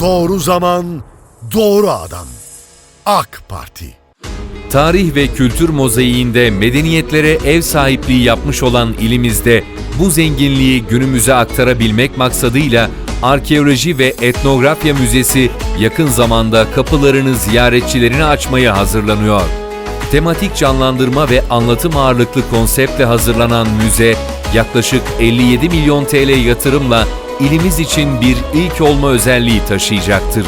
Doğru zaman, doğru adam. AK Parti. Tarih ve kültür mozaiğinde medeniyetlere ev sahipliği yapmış olan ilimizde bu zenginliği günümüze aktarabilmek maksadıyla Arkeoloji ve Etnografya Müzesi yakın zamanda kapılarını ziyaretçilerine açmaya hazırlanıyor. Tematik canlandırma ve anlatım ağırlıklı konseptle hazırlanan müze yaklaşık 57 milyon TL yatırımla ilimiz için bir ilk olma özelliği taşıyacaktır.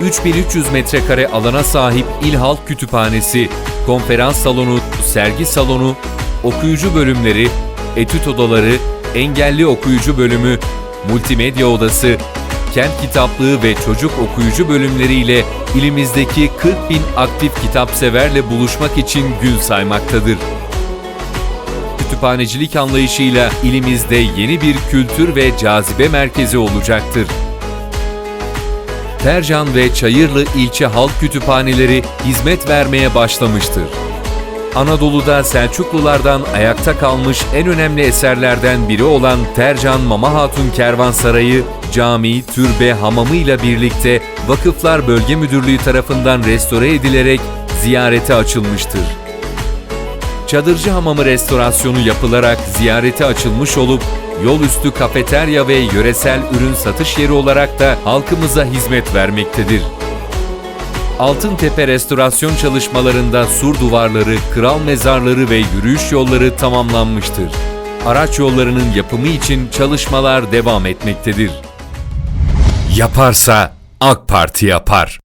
3300 metrekare alana sahip İl Halk Kütüphanesi, konferans salonu, sergi salonu, okuyucu bölümleri, etüt odaları, engelli okuyucu bölümü, multimedya odası, kent kitaplığı ve çocuk okuyucu bölümleriyle ilimizdeki 40 bin aktif kitapseverle buluşmak için gün saymaktadır. Kütüphanecilik anlayışıyla ilimizde yeni bir kültür ve cazibe merkezi olacaktır. Tercan ve Çayırlı ilçe halk kütüphaneleri hizmet vermeye başlamıştır. Anadolu'da Selçuklulardan ayakta kalmış en önemli eserlerden biri olan Tercan Mama Hatun Kervansarayı, cami, türbe, hamamı ile birlikte Vakıflar Bölge Müdürlüğü tarafından restore edilerek ziyarete açılmıştır. Çadırcı Hamamı restorasyonu yapılarak ziyarete açılmış olup yol üstü kafeterya ve yöresel ürün satış yeri olarak da halkımıza hizmet vermektedir. Altıntepe restorasyon çalışmalarında sur duvarları, kral mezarları ve yürüyüş yolları tamamlanmıştır. Araç yollarının yapımı için çalışmalar devam etmektedir. Yaparsa AK Parti yapar.